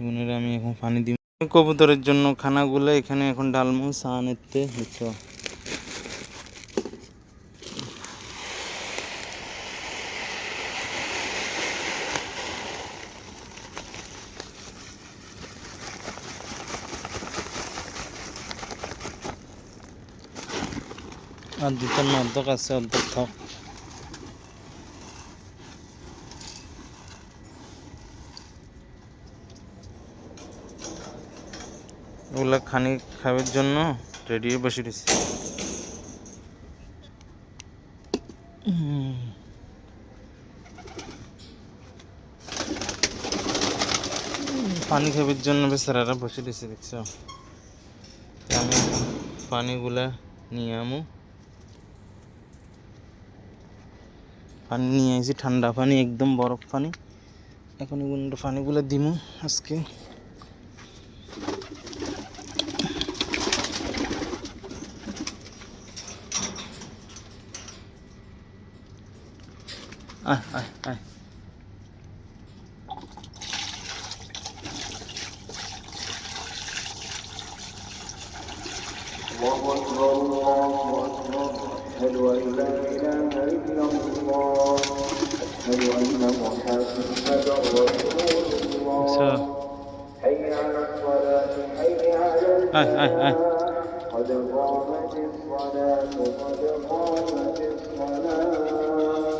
এগুলোর আমি এখন পানি দিব কবুতরের জন্য খানাগুলো এখানে এখন ডালমু সান এতে, বুঝছ? আর না অর্ধেক আছে অর্ধেক থাক ওগুলা খানি খাবার জন্য রেডি বসে রয়েছে। পানি খাবার জন্য বেচারারা বসে রয়েছে, দেখছ? আমি পানিগুলা নিয়ে আমু। পানি নিয়ে আসি ঠান্ডা পানি, একদম বরফ পানি। এখন এগুলো পানিগুলো দিমু আজকে। ai ai ai الله أكبر الله أكبر أشهد أن لا إله إلا الله أشهد أن محمدا رسول الله حي على الصلاة حي على الفلاح قد قامت الصلاة قد قامت الصلاة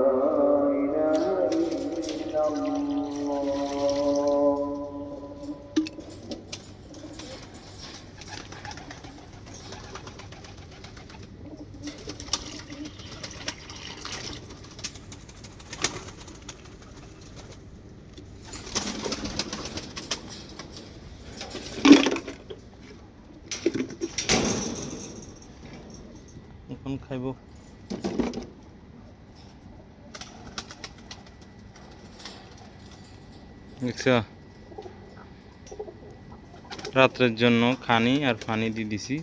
এখন খাইব। রাত্রের জন্য খানি আর ফানি দিয়ে দিছি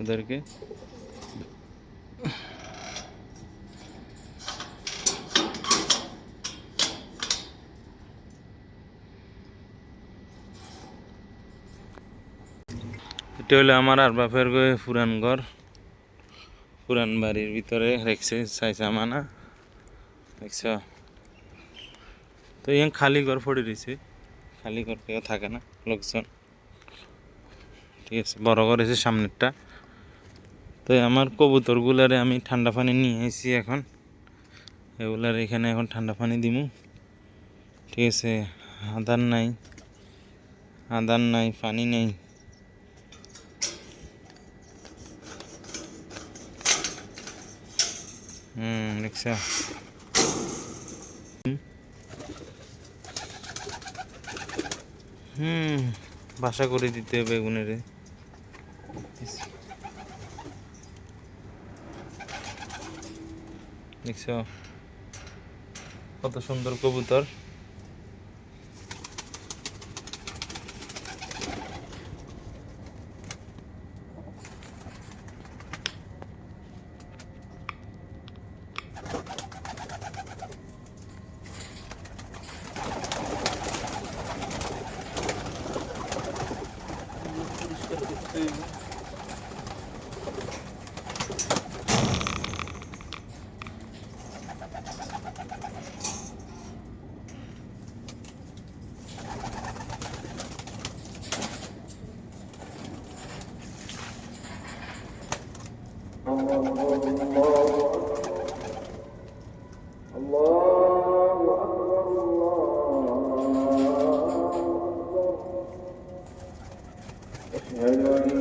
ওদেরকে। এটা হলো আমার আর বাপের পুরান ঘর। পুরান বাড়ির ভিতরে রেখছে চাইছে মানা দেখছ? তো ইয়াং খালি ঘর পড়ে রয়েছে। খালি ঘর কেউ থাকে না, লোকজন। ঠিক আছে, বড় ঘর এসে সামনেরটা। তো আমার কবুতরগুলারে আমি ঠান্ডা পানি নিয়ে এসেছি এখন। এগুলার এখানে এখন ঠান্ডা পানি দিমু। ঠিক আছে, আদার নাই। আদার নাই, পানি নেই। হুম দেখছ হুম বাসা করে দিতে হবে বেগুনের। দেখছ কত সুন্দর কবুতর। değil mi? Amen.